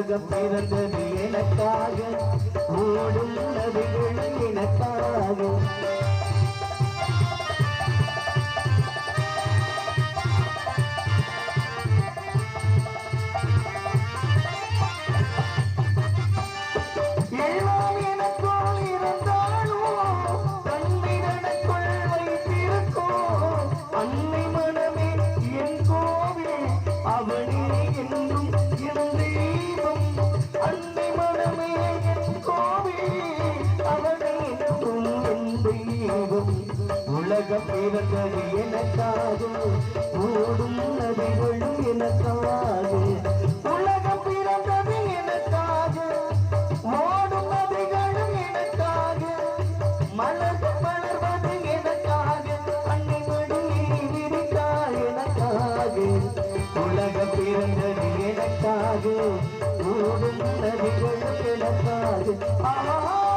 உலகம் பிறந்தது எனக்காக. ஓடுள்ளது இழக்கினக்காக தெய்வங்கள் எனக்காக ஓடும் நதிகளும் எனக்காக உலகம் பிறந்தது எனக்காக ஓடும் நதிகளும் எனக்காக மலர்கள் மலர்வது எனக்காக அன்னிமணி விரித்தாள் எனக்காக உலகம் பிறந்தது எனக்காக ஓடும் நதிகளும் எனக்காக ஆ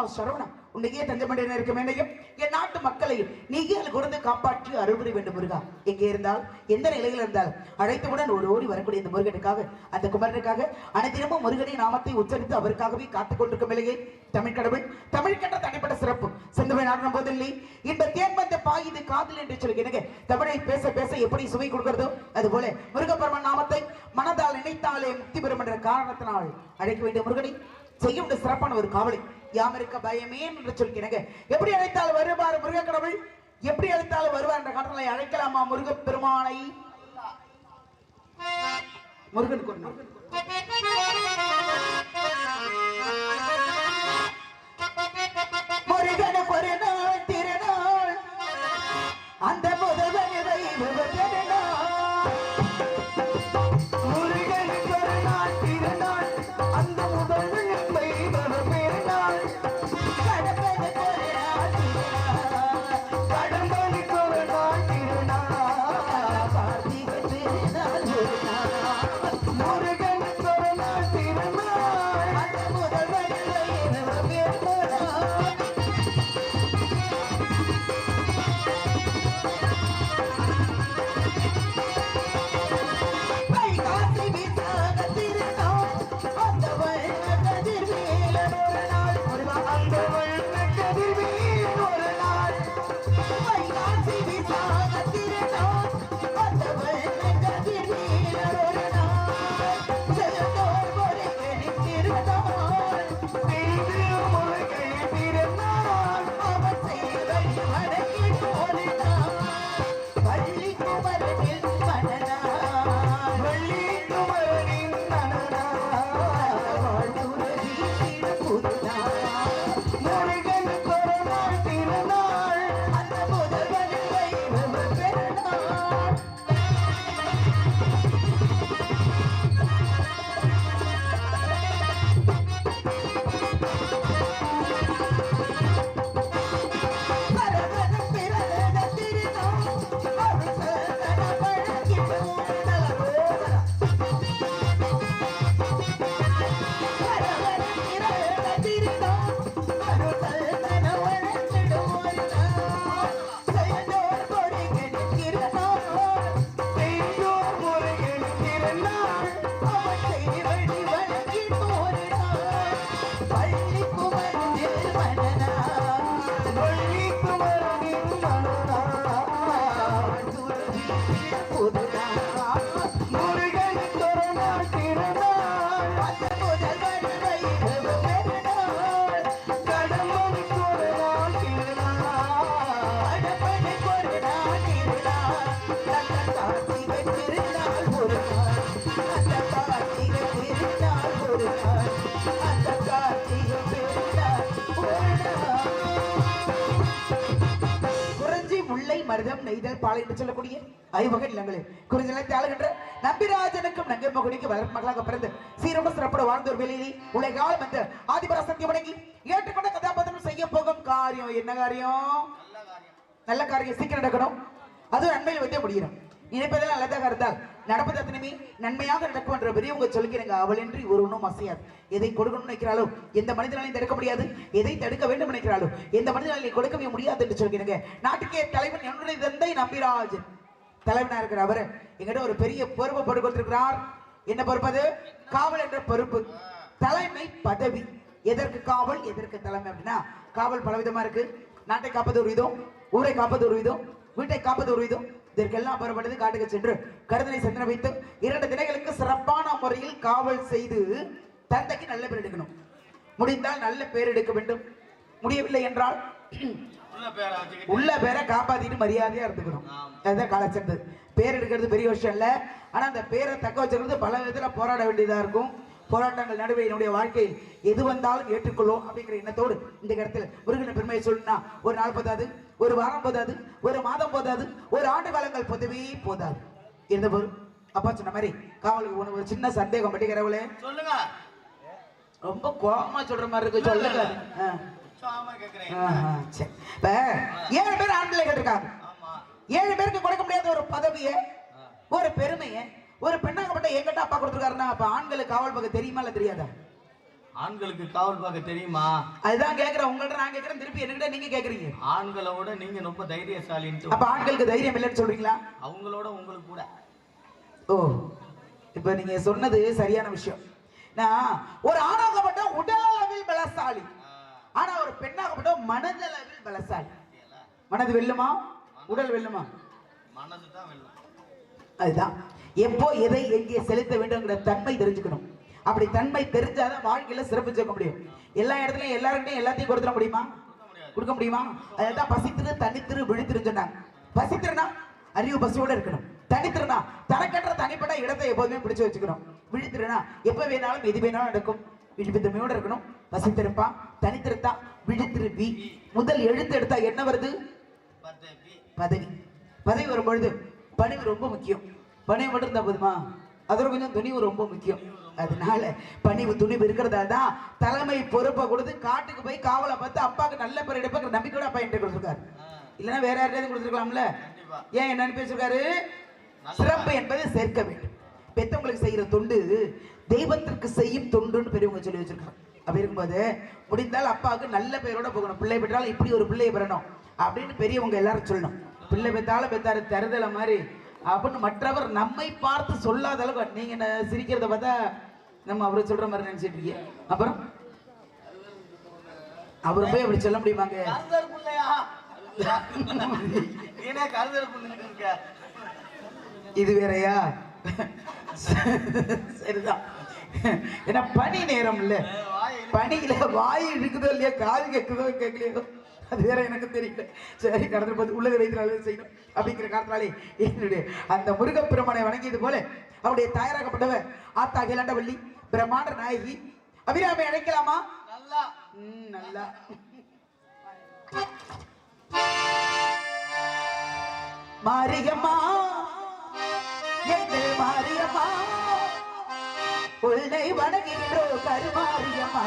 சரவணம் சரவணா உன்னையே தஞ்சமடையின இருக்க வேண்டையும் என் நாட்டு மக்களையும் நீயே கொடுத்து காப்பாற்றி அருள்புரி வேண்டும் முருகா? எங்கே இருந்தால்? எந்த நிலையில் இருந்தால்? அழைத்தவுடன் ஒரு ஓடி வரக்கூடிய இந்த முருகனுக்காக அந்த குமரனுக்காக அனைத்தினமும் முருகனின் நாமத்தை உச்சரித்து அவருக்காகவே காத்துக் கொண்டிருக்கும் நிலையை தமிழ் கடவுள் தமிழ் கண்ட தனிப்பட்ட சிறப்பு செந்தமிழ் நாடன போதில்லை இந்த தேன் வந்த பாயுது காதல் என்று சொல்கிறேன் தமிழை பேச பேச எப்படி சுவை கொடுக்கிறதோ அதுபோல முருகப்பெருமன் நாமத்தை மனதால் நினைத்தாலே முக்தி பெறும் என்ற காரணத்தினால் அழைக்க வேண்டிய முருகனை செய்யும் சிறப்பான ஒரு காவலை யாம் இருக்க பயமே என்று சொல்கிறேங்க. எப்படி அழைத்தால் வருவார் முருக கடவுள் எப்படி அழைத்தால் வருவார் என்ற காரணங்களை அழைக்கலாமா முருக பெருமானை முருகன் கொண்டு முருகன் ஒரு நாள் Yeah. முல்லை மருதம் நெய்தல் பாலை என்று சொல்லக்கூடிய ஐவகை நிலங்களில். குறிஞ்சி நிலத்தை ஆளுகின்ற நம்பிராஜனுக்கும் நங்கை மகுடிக்கு வளர்ப்பு மகளாக பிறந்து சீரோடு சிறப்போடு வாழ்ந்த ஒரு வேலையிலே உலகால் வந்து ஆதிபராசக்தி வணங்கி ஏற்றுக்கொண்ட கதாபாத்திரம் செய்ய போகும் காரியம். என்ன காரியம்? நல்ல காரியம். சீக்கிரம் நடக்கணும். அதுவும் நன்மையில் வைத்தே முடியணும். நினைப்பதெல்லாம் நல்லதாக இருந்தால் நடப்பது அத்தனையுமே நன்மையாக நடக்கும் என்ற பெரியவங்க சொல்கிறேங்க அவளின்றி ஒருவனும் அசையாது. எதை கொடுக்கணும்னு நினைக்கிறாளோ எந்த மனிதனாலையும் தடுக்க முடியாது. எதை தடுக்க வேண்டும் நினைக்கிறாளோ எந்த மனிதனாலையும் கொடுக்கவே முடியாது என்று சொல்கிறேங்க நாட்டுக்கே தலைவன் என்னுடைய தந்தை நம்பிராஜ் தலைவனா இருக்கிற அவர் எங்கிட்ட ஒரு பெரிய பொறுப்பு போட்டு கொடுத்திருக்கிறார். என்ன பொறுப்பது காவல் என்ற பொறுப்பு. தலைமை பதவி. எதற்கு காவல் எதற்கு தலைமை அப்படின்னா காவல் பலவிதமா இருக்கு. நாட்டை காப்பது ஒரு விதம் ஊரை காப்பது ஒரு விதம் வீட்டை காப்பது ஒரு விதம் இதற்கெல்லாம் புறப்பட்டது காட்டுக்கு சென்று கருதனை சிந்தனை வைத்து இரண்டு தினைகளுக்கு சிறப்பான முறையில் காவல் செய்து தந்தைக்கு நல்ல பேர் எடுக்கணும். முடிந்தால் நல்ல பேர் எடுக்க வேண்டும். முடியவில்லை என்றால் உள்ள பேரை காப்பாத்திட்டு மரியாதையா இருந்துக்கணும். அதுதான் கலாச்சாரத்து பேர் எடுக்கிறது பெரிய விஷயம் இல்ல. ஆனா அந்த பேரை தக்க வச்சுக்கிறது பல விதத்துல போராட வேண்டியதா இருக்கும். போராட்டங்கள் நடுவே என்னுடைய வாழ்க்கையில் எது வந்தாலும் ஏற்றுக்கொள்வோம் அப்படிங்கிற எண்ணத்தோடு இந்த இடத்துல முருகன் பெருமையை சொல்லணும்னா ஒரு நாள் போதாது ஒரு வாரம் போதாது ஒரு மாதம் போதாது ஒரு ஆண்டு காலங்கள் போதவே போதாது. இருந்தபோது அப்பா சொன்ன மாதிரி காவலுக்கு ஒண்ணு ஒரு சின்ன சந்தேகம் பட்டிக்கிறவளே சொல்லுங்க. ரொம்ப கோபமா சொல்ற மாதிரி இருக்கு சொல்லுங்க. ஏழு பேர் ஆண் பிள்ளைகள் இருக்காங்க ஆமா. ஏழு பேருக்கு கொடுக்க முடியாத ஒரு பதவியை ஒரு பெருமையை ஒரு பெண்ணாகப்பட்ட எங்கிட்ட அப்பா கொடுத்துருக்காருன்னா அப்ப ஆண்களுக்கு காவல் பக்கம் தெரியுமா இல்ல தெரியாதா? ஆண்களுக்கு காவல் பார்க்க தெரியுமா? அதுதான் கேக்குறேன். உங்கள்ட்ட நான் கேக்குறேன். திருப்பி என்கிட்ட நீங்க கேக்குறீங்க? ஆண்களை விட நீங்க ரொம்ப தைரியசாலின்ட்டு அப்ப ஆண்களுக்கு தைரியம் இல்லைன்னு சொல்றீங்களா? அவங்களோட உங்களுக்கு கூட. ஓ இப்ப நீங்க சொன்னது சரியான விஷயம். நான் ஒரு ஆணாகப்பட்ட உடல் அளவில் பலசாலி. ஆனா ஒரு பெண்ணாகப்பட்ட மனதளவில் பலசாலி. மனது வெல்லுமா? உடல் வெல்லுமா? மனது தான் வெல்லும். அதுதான். எப்போ எதை எங்கே செலுத்த வேண்டும்ங்கிற தன்மை தெரிஞ்சுக்கணும். அப்படி தன்மை தெரிஞ்சாதான் வாழ்க்கையில சிறப்பு சேர்க்க முடியும். எல்லா இடத்துலயும் எல்லாருக்கிட்டையும் எல்லாத்தையும் கொடுத்துட முடியுமா? கொடுக்க முடியுமா? அதான் பசித்திரு தனித்திரு விழித்திரு சொன்னாங்க. பசித்திருனா அறிவு பசியோட இருக்கணும். தனித்திருனா தனக்கற்ற தனிப்பட்ட இடத்தை எப்போதுமே பிடிச்சு வச்சுக்கணும். விழித்திருனா எப்ப வேணாலும் எது வேணாலும் நடக்கும். விழிப்புத்தன்மையோட இருக்கணும். பசித்திருப்பா தனித்திருத்தா விழித்திருப்பி. முதல் எழுத்து எடுத்தா என்ன வருது? பதவி பதவி. பதவி வரும்பொழுது பணிவு ரொம்ப முக்கியம். பணிவு மட்டும் இருந்தா போதுமா? அதோட கொஞ்சம் துணிவு ரொம்ப முக்கியம். அதனால பணிவு துணிவு இருக்கிறதால தான் தலைமை பொறுப்பை கொடுத்து காட்டுக்கு போய் காவலை பார்த்து அப்பாவுக்கு நல்ல பேர் எடுப்பாங்க நம்பிக்கையோட அப்பா என்கிட்ட கொடுத்துருக்காரு. இல்லைன்னா வேற யார்கிட்டயாவது கொடுத்துருக்கலாம்ல? ஏன் என்ன பேசிருக்காரு? சிறப்பு என்பது சேர்க்க வேண்டும். பெத்தவங்களுக்கு செய்யற தொண்டு தெய்வத்திற்கு செய்யும் தொண்டுன்னு பெரியவங்க சொல்லி வச்சிருக்காங்க. அப்படி இருக்கும்போது முடிந்தால் அப்பாவுக்கு நல்ல பேரோட போகணும். பிள்ளை பெற்றாலும் இப்படி ஒரு பிள்ளையை பெறணும் அப்படின்னு பெரியவங்க எல்லாரும் சொல்லணும். பிள்ளை பெற்றாலும் பெற்றாரு தருதலை மாதிரி அப்படின்னு மற்றவர் நம்மை பார்த்து சொல்லாத அளவுக்கு நீங்க என்ன சிரிக்கிறத பார்த்தா நம்ம அவரை சொல்ற மாதிரி நினைச்சிட்டு இருக்கீங்க. அப்புறம் அவர் போய் அப்படி சொல்ல முடியுமாங்க? இது வேறயா? சரிதான். ஏன்னா பனி நேரம் இல்ல. பனியில வாய் இருக்குதோ இல்லையா காது கேட்குதோ கேட்கலையோ? அது வேற எனக்கு தெரியல. சரி கடந்து போது உள்ளதை வைத்து நல்லது செய்யணும்? அப்படிங்கிற காரணத்தாலே என்னுடைய அந்த முருகப்பெருமானை வணங்கியது போல அவருடைய தயாராகப்பட்டவ ஆத்தா கிலாண்டவள்ளி பிரம்மாண்ட நாயகி அபிராமி அழைக்கலாமா? நல்லா. நல்லா. மாரியம்மா எங்கள் மாரியம்மா உன்னை வணங்குகிறோ கருமாரியம்மா.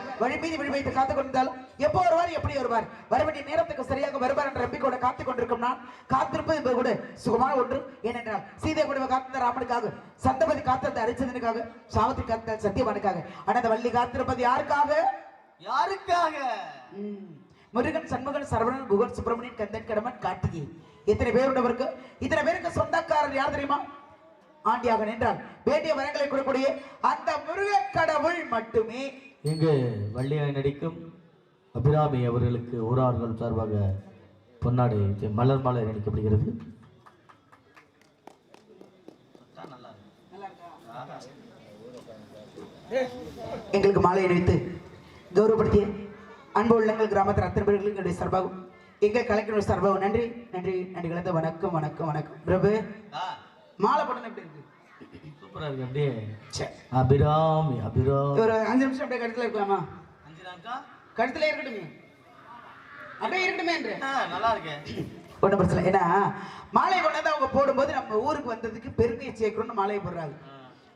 எங்கள் மாரியம்மா வருவார் வருவார் என்று வழி மீதி விழி வைத்து காத்துக் கொண்டிருந்தாலும் எப்போ வருவார் எப்படி வருவார் வர வேண்டிய நேரத்துக்கு சரியாக வருவார் என்ற நம்பிக்கையோட காத்துக் கொண்டிருக்கும் நான் காத்திருப்பது என்பது கூட சுகமான ஒன்று. ஏனென்றால் சீதை கூட காத்திருந்த ராமனுக்காக சந்தபதி காத்திருந்த அரிச்சந்தனுக்காக சாவத்தி காத்த சத்தியவானுக்காக ஆனா அந்த வள்ளி காத்திருப்பது யாருக்காக? யாருக்காக. முருகன் சண்முகன் சரவணன் குகன் சுப்பிரமணியன் கந்தன் கடமன் கார்த்திகை. இத்தனை பேருடையவருக்கு இத்தனை பேருக்கு சொந்தக்காரர் யார் தெரியுமா? ஆண்டியாக நின்றால் வேண்டிய வரங்களை கொடுக்கக்கூடிய அந்த முருகக் கடவுள் மட்டுமே. இங்கு வள்ளியாய் நடிக்கும் அபிராமி அவர்களுக்கு ஊரார்கள் சார்பாக பொன்னாடை மலர் மாலை நடிக்கப்படுகிறது எங்களுக்கு மாலை அணிவித்து கௌரவப்படுத்திய அன்பு உள்ளங்கள் கிராமத்தில் அத்தனை பேர்களுக்கு என்னுடைய சார்பாகும் எங்கள் கலெக்டர் சார்பாகும் நன்றி நன்றி நன்றி கலந்த வணக்கம் வணக்கம் வணக்கம். பிரபு மாலை படம் எப்படி இருக்கு? சூப்பரா இருக்கு அப்படியே ச்சே. அபிராமி அபிராமி. ஒரு அஞ்சு நிமிஷம் அப்படியே கழுத்துல இருக்கலாமா? அஞ்சு நாட்கா கழுத்துல இருக்கட்டுமே. அப்படியே இருக்கட்டுமே என்று. நல்லா இருக்கே. ஒன்றும் பிரச்சனை இல்லை. ஏன்னா மாலை கொண்டாந்து அவங்க போடும்போது நம்ம ஊருக்கு வந்ததுக்கு பெருமையை சேர்க்கணும்னு மாலையை போடுறாங்க.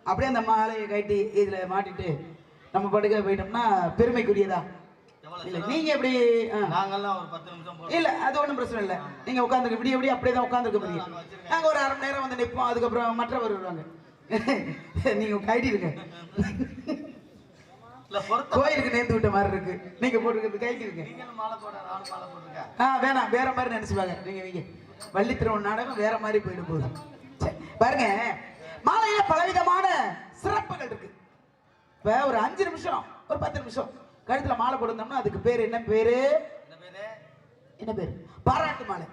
அப்படியே அந்த மாலையை கட்டி இதுல மாட்டிட்டு நம்ம படுக்க போயிட்டோம்னா பெருமைக்குரியதா? இல்ல? நீங்க எப்படி. நாங்கெல்லாம் ஒரு பத்து நிமிஷம் இல்ல அது ஒண்ணும் பிரச்சனை இல்ல. நீங்க உட்காந்துருக்க விடிய விடிய அப்படியே தான் உட்காந்துருக்க முடியும். நாங்க ஒரு அரை மணி நேரம் வந்து நிப்போம். அதுக்கப்புறம் மற்றவர் வருவாங்க. நீங்க பொருத்த கோயிலுக்கு நேர்ந்து விட்ட மாதிரி இருக்கு. நீங்க போட்டுக்கிறது போட்டிருக்கேன் ஆ வேணாம். வேற மாதிரி நினைச்சுப்பாங்க. நீங்க வீங்க. வள்ளி திருவண்ண நாடகம் வேற மாதிரி போயிடும் போகுது. பாருங்க. மாலையில பலவிதமான சிறப்புகள் இருக்கு. இப்ப ஒரு அஞ்சு நிமிஷம் ஒரு பத்து நிமிஷம். கழுத்துல மாலை போட்டிருந்தோம்னா அதுக்கு பேரு என்ன பேரு? என்ன பேர்? பாராட்டு மாலை.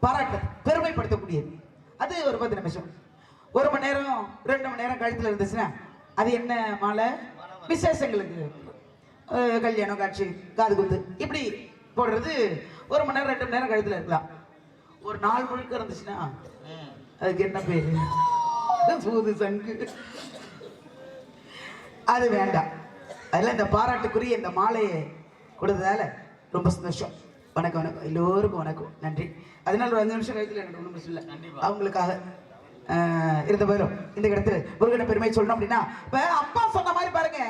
பாராட்டு பெருமைப்படுத்தக்கூடியது. அது ஒரு பத்து நிமிஷம். ஒரு மணி நேரம் ரெண்டு மணி நேரம் கழுத்துல இருந்துச்சுன்னா அது என்ன மாலை? விசேஷங்களுக்கு. கல்யாணம் காட்சி காது குத்து. இப்படி போடுறது ஒரு மணி நேரம் ரெண்டு மணி நேரம் கழுத்துல இருக்கலாம். ஒரு நாள் முழுக்க இருந்துச்சுன்னா. அதுக்கு என்ன பேரு? சூது சங்கு. அது வேண்டாம். அதில் இந்த பாராட்டுக்குரிய இந்த மாலையை கொடுத்ததால ரொம்ப சந்தோஷம். வணக்கம் வணக்கம். எல்லோருக்கும் வணக்கம். நன்றி. அதனால ஒரு அஞ்சு நிமிஷம் கழித்துல எனக்கு ஒன்றும் பிரச்சனை இல்லை. அவங்களுக்காக. இருந்த போயிடும் இந்த இடத்துல முருகனை பெருமை சொல்லணும் அப்படின்னா இப்ப அப்பா சொன்ன மாதிரி பாருங்க.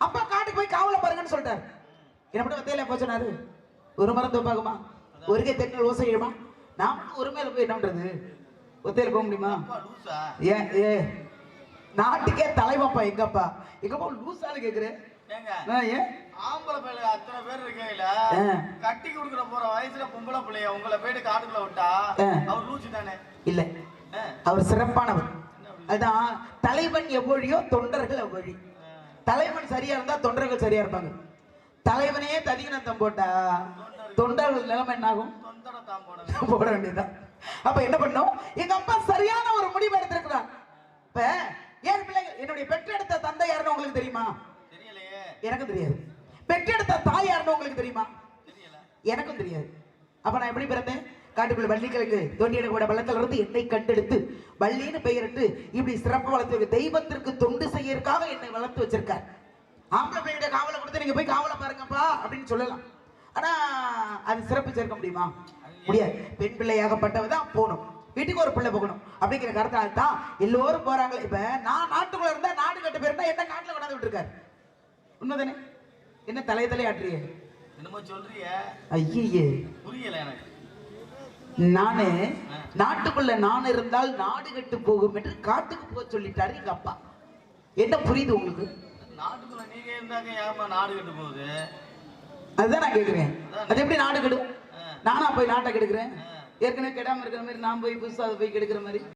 அப்பா காட்டுக்கு போய் காவலை பாருங்கன்னு சொல்லிட்டாரு. என்ன பண்ண வத்தையில போய் சொன்னாரு. ஒரு மரம் தோப்பாகுமா ஒரு கை தென்னல் ஓசை எழுமா நாம ஒரு மேல போய் என்ன பண்றது ஒத்தையில போக முடியுமா? அப்பா லூசா. ஏன் ஏ. நாட்டுக்கே தலைவப்பா எங்கப்பா? எங்கப்பா லூசாலு கேக்குறேன் ஏன் ஆம்பளை பிள்ளை அத்தனை பேர் இருக்கையில. கட்டி கொடுக்குற போற வயசுல பொம்பளை பிள்ளைய உங்களை போயிட்டு காட்டுக்குள்ள விட்டா. அவர் லூச்சு தானே இல்ல. அவர் சிறப்பானவர். அதுதான் தலைவன் எவ்வழியோ தொண்டர்கள் எவ்வொழி தலைவன் சரியா இருந்தா தொண்டர்கள் சரியா இருப்பாங்க. தலைவனையே ததிகினத்தம் போட்டா தொண்டர்கள் நிலைமை என்ன ஆகும் போட வேண்டியதுதான். அப்ப என்ன பண்ணும் எங்க அப்பா சரியான ஒரு முடிவு எடுத்திருக்கிறார். இப்ப ஏன் பிள்ளைகள் என்னுடைய பெற்றெடுத்த தந்தை யாருன்னு உங்களுக்கு தெரியுமா? தெரியலையே எனக்கும் தெரியாது. பெற்றெடுத்த தாய் யாருன்னு உங்களுக்கு தெரியுமா? எனக்கும் தெரியாது. அப்ப நான் எப்படி பிறந்தேன்? காட்டுக்குள்ள வள்ளிக்கிழங்கு தோண்டி கூட பள்ளத்துல இருந்து என்னை கண்டெடுத்து வள்ளின்னு பெயரிட்டு இப்படி சிறப்பு வளர்த்து தெய்வத்திற்கு தொண்டு செய்யறதுக்காக என்னை வளர்த்து வச்சிருக்கார். ஆம்பளை பையனுடைய காவலை கொடுத்து நீங்க போய் காவலை பாருங்கப்பா அப்படின்னு சொல்லலாம். ஆனா அது சிறப்பு சேர்க்க முடியுமா? முடியாது. பெண் பிள்ளையாகப்பட்டவ தான் போகணும். வீட்டுக்கு ஒரு பிள்ளை போகணும். அப்படிங்கிற கருத்தால தான் எல்லோரும் போறாங்க. இப்ப நான் நாட்டுக்குள்ள இருந்தா நாடு கட்டு பேருந்தா என்ன காட்டுல கொண்டாந்து விட்டுருக்காரு? உண்மைதானே? என்ன தலைய தலைய ஆட்டுறிய? என்னமோ சொல்றிய. ஐயே புரியல எனக்கு. நானு நாட்டுக்குள்ள நான் இருந்தால் நாடு கெட்டு போகும் என்று காட்டுக்கு போக சொல்லிட்டாரு எங்க அப்பா. என்ன புரியுது உங்களுக்கு? நாட்டுக்குள்ள நீங்க இருந்தாங்க ஏமா நாடு கெட்டு போகுது? அதுதான் நான் கேக்குறேன். அது எப்படி நாடு கெடும். நானா போய் நாட்டை கெடுக்கிறேன்? ஏற்கனவே கெடாம இருக்கிற மாதிரி நான் போய் புதுசா அதை போய் கெடுக்கிற மாதிரி?